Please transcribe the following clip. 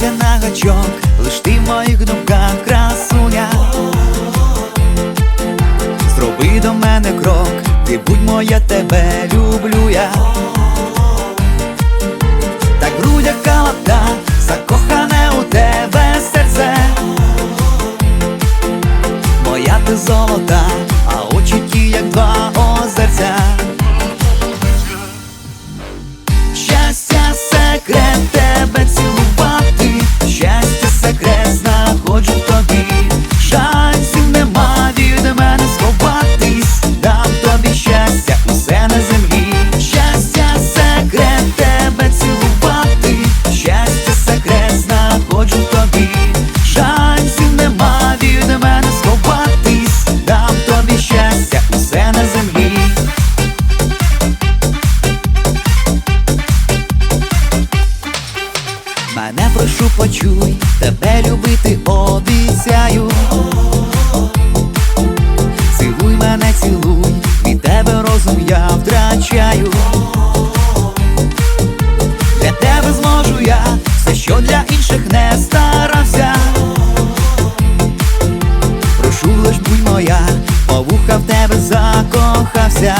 дурачок, лиш ти в моїх думках красуня. Зроби до мене крок, ти будь моя, тебе люблю я. Так в грудях закохане у тебе серце. Моя ти золота, почуй, тебе любити обіцяю. Цілуй мене, цілуй, від тебе розум я втрачаю. Для тебе зможу я все, що для інших не старався. Прошу лиш будь моя, по вуха в тебе закохався.